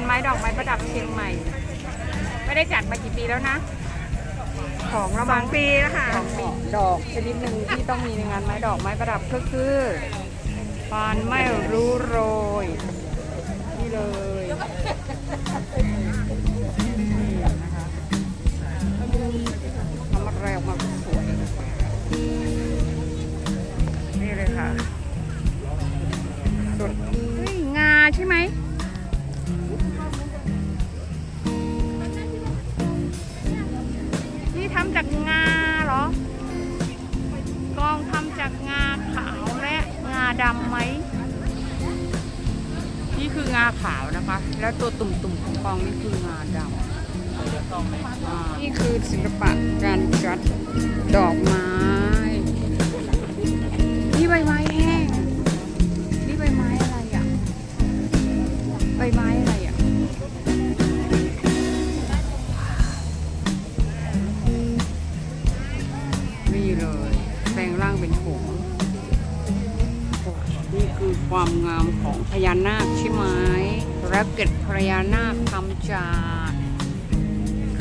านไม้ดอกไม้ประดับเชียงใหม่ ไม่ได้จัดมากี่ปีแล้วนะ ของราบางปีแล้วค่ะของดอกชนิดหนึ่งที่ต้องมีในงานไม้ดอกไม้ประดับก็คือปานไม่รู้โรยนี่เลย คืองาขาวนะคะ แล้วตัวตุ่มๆของกองนี่คืองาดำอ่านี่คือศิลปะการจัดดอกไม้ นี่ใบไม้ ความงามของพญานาคใช่ไหมและเกล็ดพญานาคทำจาก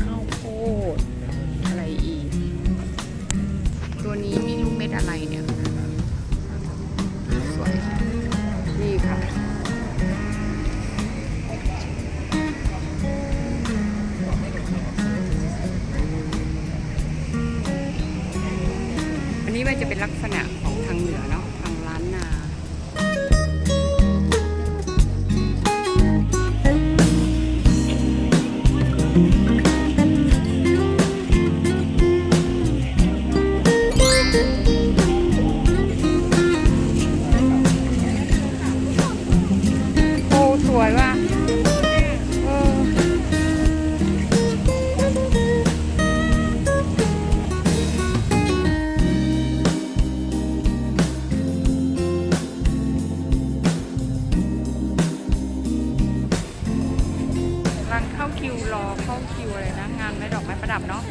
ข้าวโพดอะไรอีก ตัวนี้มีลูกเม็ดอะไรเนี่ยสวยนี่ค่ะอันนี้มันจะเป็นลักษณะของ รอเข้าคิวเลยนะ งานไม้ดอกไม้ประดับเนาะ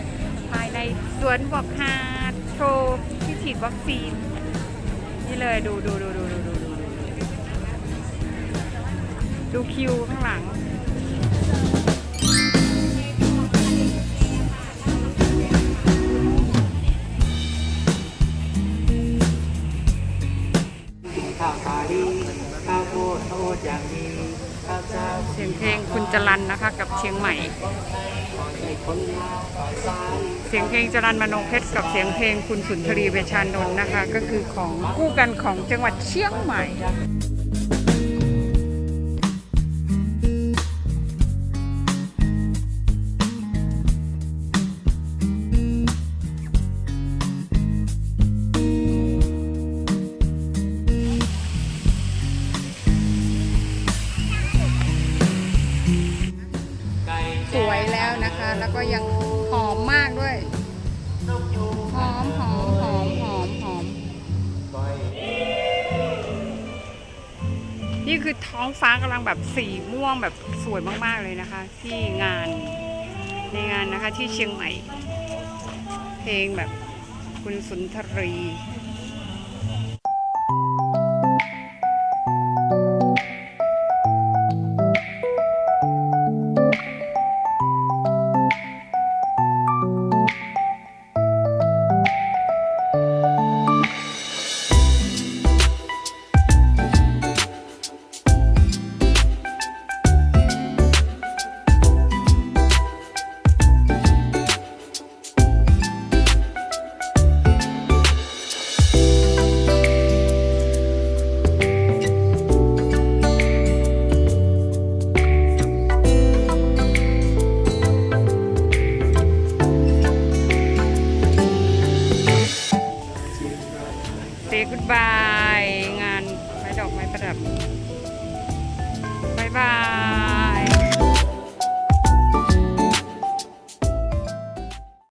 ภายในสวนบอกฮาร์ดโชว์ที่ฉีดวัคซีน นี่เลยดูดูดูดูดูดูดูดูดูคิวข้างหลังข้าวสาลีข้าวโพดข้าวโพดอย่างดีข้าวเจ้าเสียงเพลงคุณจ รันนะคะ กับเชียงใหม่ เสียงเพลงจรันมโนเพชรกับเสียงเพลงคุณสุนทรีเวชานนท์นะคะ ก็คือของคู่กันของจังหวัดเชียงใหม่ แล้วก็ยังหอมมากด้วย หอมหอมหอมหอมหอม นี่คือท้องฟ้ากำลังแบบสีม่วงแบบสวยมากๆเลยนะคะ ที่งานในงานนะคะที่เชียงใหม่ เพลงแบบคุณสุนทรี ประดับ